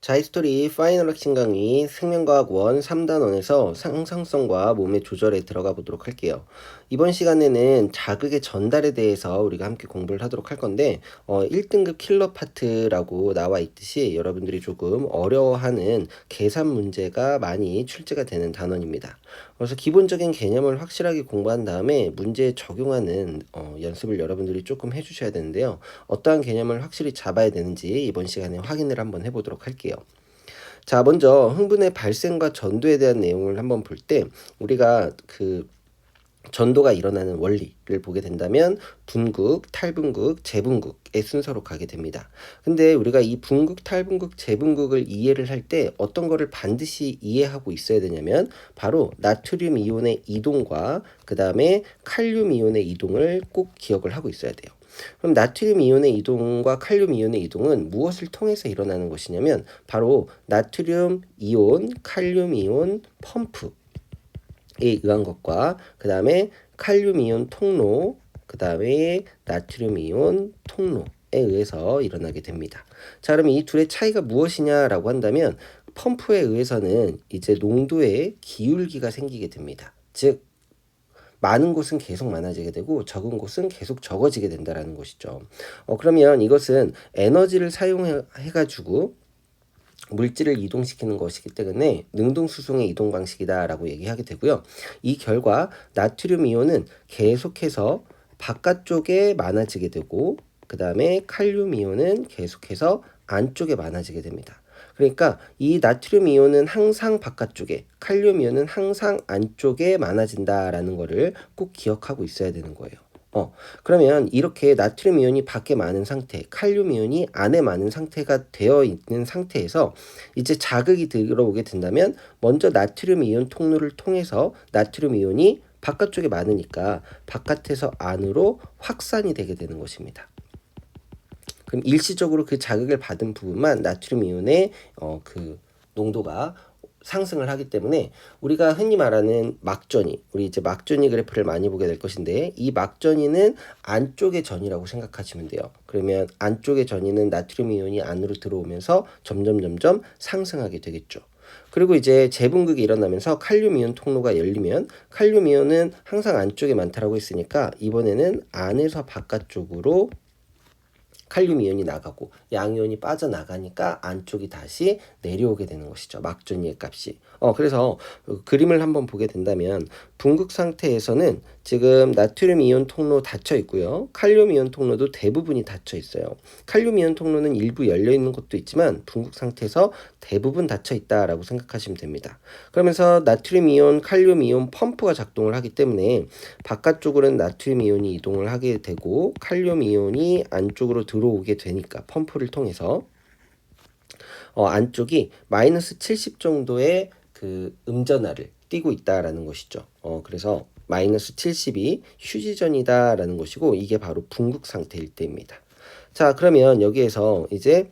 자이스토리 파이널 학신 강의 생명과학 원 3단원에서 상상성과 몸의 조절에 들어가 보도록 할게요. 이번 시간에는 자극의 전달에 대해서 우리가 함께 공부를 하도록 할 건데 어, 1등급 킬러 파트라고 나와 있듯이 여러분들이 조금 어려워하는 계산 문제가 많이 출제가 되는 단원입니다. 그래서 기본적인 개념을 확실하게 공부한 다음에 문제에 적용하는 어, 연습을 여러분들이 조금 해주셔야 되는데요. 어떠한 개념을 확실히 잡아야 되는지 이번 시간에 확인을 한번 해보도록 할게요. 자, 먼저 흥분의 발생과 전도에 대한 내용을 한번 볼 때 우리가 그 전도가 일어나는 원리를 보게 된다면 분극, 탈분극, 재분극의 순서로 가게 됩니다. 근데 우리가 이 분극, 탈분극, 재분극을 이해를 할 때 어떤 거를 반드시 이해하고 있어야 되냐면 바로 나트륨 이온의 이동과 그 다음에 칼륨 이온의 이동을 꼭 기억을 하고 있어야 돼요. 그럼 나트륨 이온의 이동과 칼륨 이온의 이동은 무엇을 통해서 일어나는 것이냐면 바로 나트륨 이온, 칼륨 이온 펌프에 의한 것과 그 다음에 칼륨 이온 통로, 그 다음에 나트륨 이온 통로에 의해서 일어나게 됩니다. 자, 그럼 이 둘의 차이가 무엇이냐라고 한다면 펌프에 의해서는 이제 농도의 기울기가 생기게 됩니다. 즉 많은 곳은 계속 많아지게 되고 적은 곳은 계속 적어지게 된다라는 것이죠. 어, 그러면 이것은 에너지를 사용해 가지고 물질을 이동시키는 것이기 때문에 능동수송의 이동 방식이다라고 얘기하게 되고요. 이 결과 나트륨 이온은 계속해서 바깥쪽에 많아지게 되고 그 다음에 칼륨 이온은 계속해서 안쪽에 많아지게 됩니다. 그러니까 이 나트륨 이온은 항상 바깥쪽에, 칼륨 이온은 항상 안쪽에 많아진다라는 거를 꼭 기억하고 있어야 되는 거예요. 어, 그러면 이렇게 나트륨 이온이 밖에 많은 상태, 칼륨 이온이 안에 많은 상태가 되어 있는 상태에서 이제 자극이 들어오게 된다면 먼저 나트륨 이온 통로를 통해서 나트륨 이온이 바깥쪽에 많으니까 바깥에서 안으로 확산이 되게 되는 것입니다. 그럼 일시적으로 그 자극을 받은 부분만 나트륨 이온의 어, 그 농도가 상승을 하기 때문에 우리가 흔히 말하는 막전이 우리 이제 막전이 그래프를 많이 보게 될 것인데 이 막전이는 안쪽의 전이라고 생각하시면 돼요. 그러면 안쪽의 전이는 나트륨 이온이 안으로 들어오면서 점점 점점 상승하게 되겠죠. 그리고 이제 재분극이 일어나면서 칼륨 이온 통로가 열리면 칼륨 이온은 항상 안쪽에 많다라고 했으니까 이번에는 안에서 바깥쪽으로 칼륨 이온이 나가고 양이온이 빠져나가니까 안쪽이 다시 내려오게 되는 것이죠. 막전이의 값이. 어, 그래서 그 그림을 한번 보게 된다면 분극 상태에서는 지금 나트륨 이온 통로 닫혀 있고요. 칼륨 이온 통로도 대부분이 닫혀 있어요. 칼륨 이온 통로는 일부 열려 있는 곳도 있지만 분극 상태에서 대부분 닫혀 있다라고 생각하시면 됩니다. 그러면서 나트륨 이온, 칼륨 이온 펌프가 작동을 하기 때문에 바깥쪽으로는 나트륨 이온이 이동을 하게 되고 칼륨 이온이 안쪽으로 들어오게 되니까 펌프를 통해서 어, 안쪽이 마이너스 70 정도의 그 음전하를 띄고 있다라는 것이죠. 어, 그래서 마이너스 70이 휴지전이다라는 것이고 이게 바로 분극 상태일 때입니다. 자, 그러면 여기에서 이제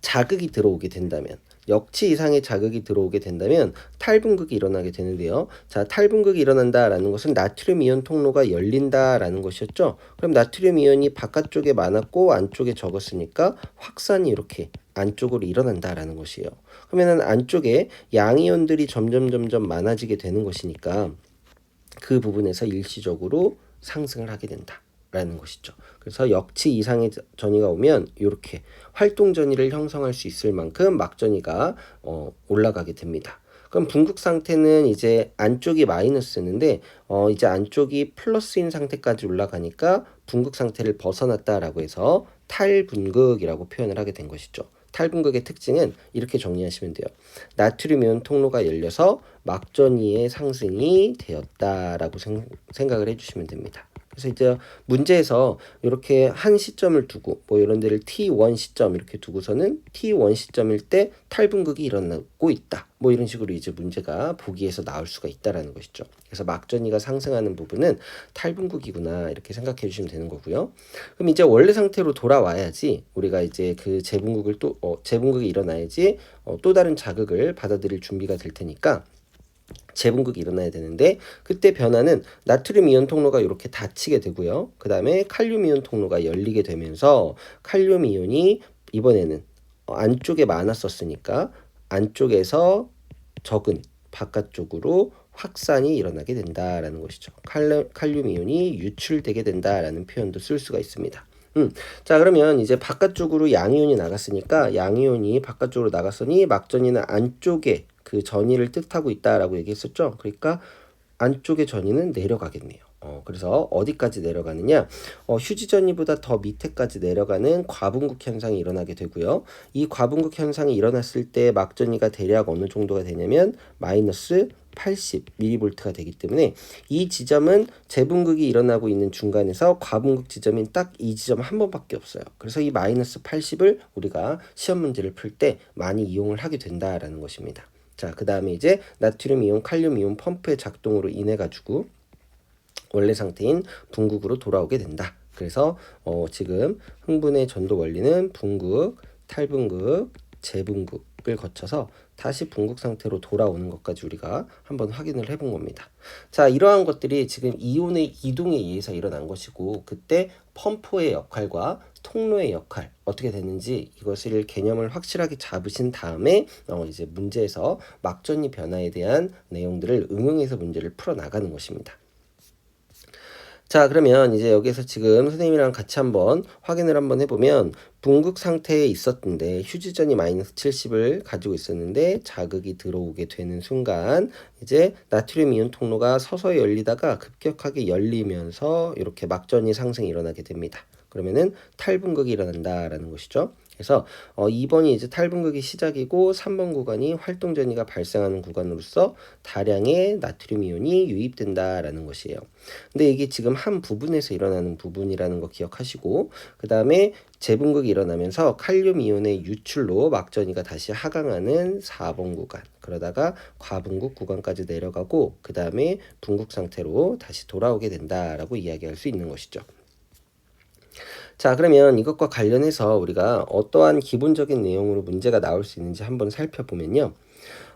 자극이 들어오게 된다면 역치 이상의 자극이 들어오게 된다면 탈분극이 일어나게 되는데요. 자, 탈분극이 일어난다라는 것은 나트륨 이온 통로가 열린다라는 것이었죠. 그럼 나트륨 이온이 바깥쪽에 많았고 안쪽에 적었으니까 확산이 이렇게 안쪽으로 일어난다라는 것이에요. 그러면은 안쪽에 양이온들이 점점 점점 많아지게 되는 것이니까 그 부분에서 일시적으로 상승을 하게 된다. 라는 것이죠. 그래서 역치 이상의 전이가 오면 이렇게 활동 전이를 형성할 수 있을 만큼 막 전이가 어, 올라가게 됩니다. 그럼 분극 상태는 이제 안쪽이 마이너스였는데 어, 이제 안쪽이 플러스인 상태까지 올라가니까 분극 상태를 벗어났다라고 해서 탈분극이라고 표현을 하게 된 것이죠. 탈분극의 특징은 이렇게 정리하시면 돼요. 나트륨 이온 통로가 열려서 막전이의 상승이 되었다라고 생, 생각을 해주시면 됩니다. 그래서 이제 문제에서 이렇게 한 시점을 두고 뭐 이런 데를 t1 시점 이렇게 두고서는 t1 시점일 때 탈분극이 일어나고 있다. 뭐 이런 식으로 이제 문제가 보기에서 나올 수가 있다라는 것이죠. 그래서 막전이가 상승하는 부분은 탈분극이구나 이렇게 생각해 주시면 되는 거고요. 그럼 이제 원래 상태로 돌아와야지 우리가 이제 그 재분극을 또 어, 재분극이 일어나야지 어, 또 다른 자극을 받아들일 준비가 될 테니까 재분극이 일어나야 되는데 그때 변화는 나트륨 이온 통로가 이렇게 닫히게 되고요. 그 다음에 칼륨 이온 통로가 열리게 되면서 칼륨 이온이 이번에는 어, 안쪽에 많았었으니까 안쪽에서 적은 바깥쪽으로 확산이 일어나게 된다라는 것이죠. 칼륨, 칼륨 이온이 유출되게 된다라는 표현도 쓸 수가 있습니다. 음, 자 그러면 이제 바깥쪽으로 양이온이 나갔으니까 양이온이 바깥쪽으로 나갔으니 막전이는 안쪽에 그 전이를 뜻하고 있다라고 얘기했었죠. 그러니까 안쪽의 전이는 내려가겠네요. 어, 그래서 어디까지 내려가느냐? 어, 휴지 전이보다 더 밑에까지 내려가는 과분국 현상이 일어나게 되고요. 이 과분국 현상이 일어났을 때 막전이가 대략 어느 정도가 되냐면 마이너스 80mV가 되기 때문에 이 지점은 재분극이 일어나고 있는 중간에서 과분극 지점인 딱 이 지점 한 번밖에 없어요. 그래서 이 마이너스 80을 우리가 시험 문제를 풀 때 많이 이용을 하게 된다라는 것입니다. 자, 그 다음에 이제 나트륨 이온, 칼륨 이온 펌프의 작동으로 인해 가지고 원래 상태인 분극으로 돌아오게 된다. 그래서 어, 지금 흥분의 전도 원리는 분극, 탈분극, 재분극을 거쳐서 다시 분극 상태로 돌아오는 것까지 우리가 한번 확인을 해본 겁니다. 자, 이러한 것들이 지금 이온의 이동에 의해서 일어난 것이고 그때 펌프의 역할과 통로의 역할 어떻게 되는지 이것을 개념을 확실하게 잡으신 다음에 어, 이제 문제에서 막전이 변화에 대한 내용들을 응용해서 문제를 풀어 나가는 것입니다. 자, 그러면 이제 여기서 지금 선생님이랑 같이 한번 확인을 한번 해보면 분극 상태에 있었는데 휴지전이 마이너스 70을 가지고 있었는데 자극이 들어오게 되는 순간 이제 나트륨 이온 통로가 서서히 열리다가 급격하게 열리면서 이렇게 막전이 상승이 일어나게 됩니다. 그러면은 탈분극이 일어난다라는 것이죠. 그래서 어 2번이 이제 탈분극이 시작이고 3번 구간이 활동 전이가 발생하는 구간으로서 다량의 나트륨 이온이 유입된다라는 것이에요. 근데 이게 지금 한 부분에서 일어나는 부분이라는 거 기억하시고 그다음에 재분극이 일어나면서 칼륨 이온의 유출로 막전이가 다시 하강하는 4번 구간 그러다가 과분극 구간까지 내려가고 그 다음에 분극 상태로 다시 돌아오게 된다라고 이야기할 수 있는 것이죠. 자, 그러면 이것과 관련해서 우리가 어떠한 기본적인 내용으로 문제가 나올 수 있는지 한번 살펴보면요.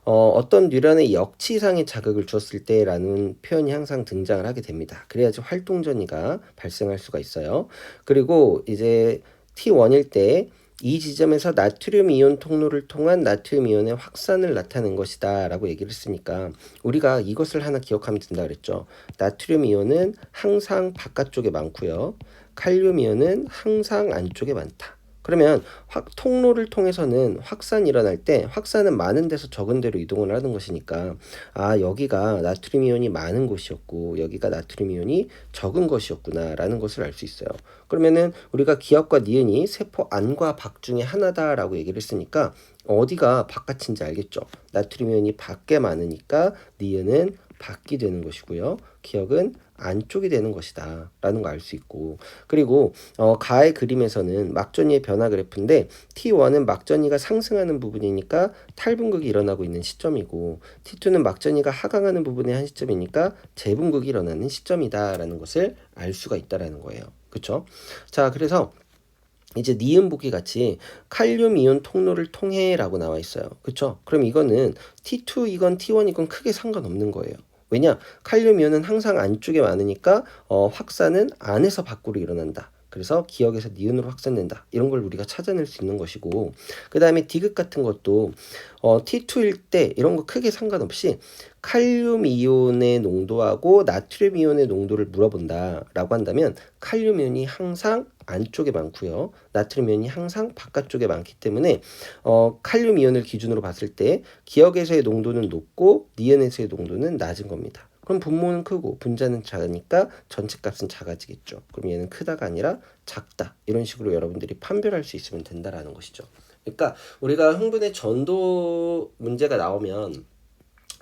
어, 어떤 뉴런의 역치상의 자극을 주었을 때라는 표현이 항상 등장을 하게 됩니다. 그래야지 활동 전이가 발생할 수가 있어요. 그리고 이제 T1일 때 이 지점에서 나트륨 이온 통로를 통한 나트륨 이온의 확산을 나타낸 것이다 라고 얘기를 했으니까 우리가 이것을 하나 기억하면 된다 그랬죠. 나트륨 이온은 항상 바깥쪽에 많고요. 칼륨 이온은 항상 안쪽에 많다. 그러면 확, 통로를 통해서는 확산이 일어날 때 확산은 많은 데서 적은 데로 이동을 하는 것이니까 아 여기가 나트륨 이온이 많은 곳이었고 여기가 나트륨 이온이 적은 것이었구나라는 것을 알 수 있어요. 그러면은 우리가 기압과 니은이 세포 안과 밖 중에 하나다라고 얘기를 했으니까 어디가 바깥인지 알겠죠. 나트륨 이온이 밖에 많으니까 니은은 밖이 되는 것이고요. 기억은 안쪽이 되는 것이다 라는 거알수 있고 그리고 어, 가의 그림에서는 막전이의 변화 그래프인데 T1은 막전이가 상승하는 부분이니까 탈분극이 일어나고 있는 시점이고 T2는 막전이가 하강하는 부분의 한 시점이니까 재분극이 일어나는 시점이다 라는 것을 알 수가 있다라는 거예요 그쵸 자 그래서 이제 니은 보기 같이 칼륨 이온 통로를 통해 라고 나와 있어요. 그렇죠? 그럼 이거는 T2 이건 T1 이건 크게 상관없는 거예요. 왜냐? 칼륨 이온은 항상 안쪽에 많으니까 어, 확산은 안에서 밖으로 일어난다. 그래서 기억에서 니은으로 확산된다. 이런 걸 우리가 찾아낼 수 있는 것이고 그 다음에 디귿 같은 것도 어, T2일 때 이런 거 크게 상관없이 칼륨 이온의 농도하고 나트륨 이온의 농도를 물어본다 라고 한다면 칼륨 이온이 항상 안쪽에 많고요. 나트륨 이온이 항상 바깥쪽에 많기 때문에 어, 칼륨 이온을 기준으로 봤을 때 기억에서의 농도는 높고 니은에서의 농도는 낮은 겁니다. 그럼 분모는 크고 분자는 작으니까 전체 값은 작아지겠죠. 그럼 얘는 크다가 아니라 작다. 이런 식으로 여러분들이 판별할 수 있으면 된다라는 것이죠. 그러니까 우리가 흥분의 전도 문제가 나오면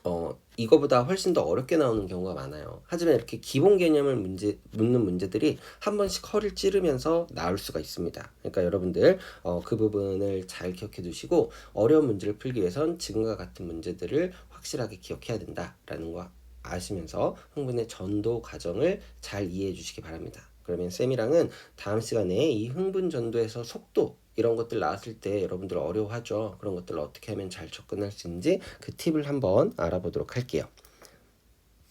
어 이거보다 훨씬 더 어렵게 나오는 경우가 많아요. 하지만 이렇게 기본 개념을 문제 묻는 문제들이 한 번씩 허를 찌르면서 나올 수가 있습니다. 그러니까 여러분들 어, 그 부분을 잘 기억해 두시고 어려운 문제를 풀기 위해선 지금과 같은 문제들을 확실하게 기억해야 된다라는 거 아시면서 흥분의 전도 과정을 잘 이해해 주시기 바랍니다. 그러면 쌤이랑은 다음 시간에 이 흥분 전도에서 속도 이런 것들 나왔을 때 여러분들 어려워하죠. 그런 것들을 어떻게 하면 잘 접근할 수 있는지 그 팁을 한번 알아보도록 할게요.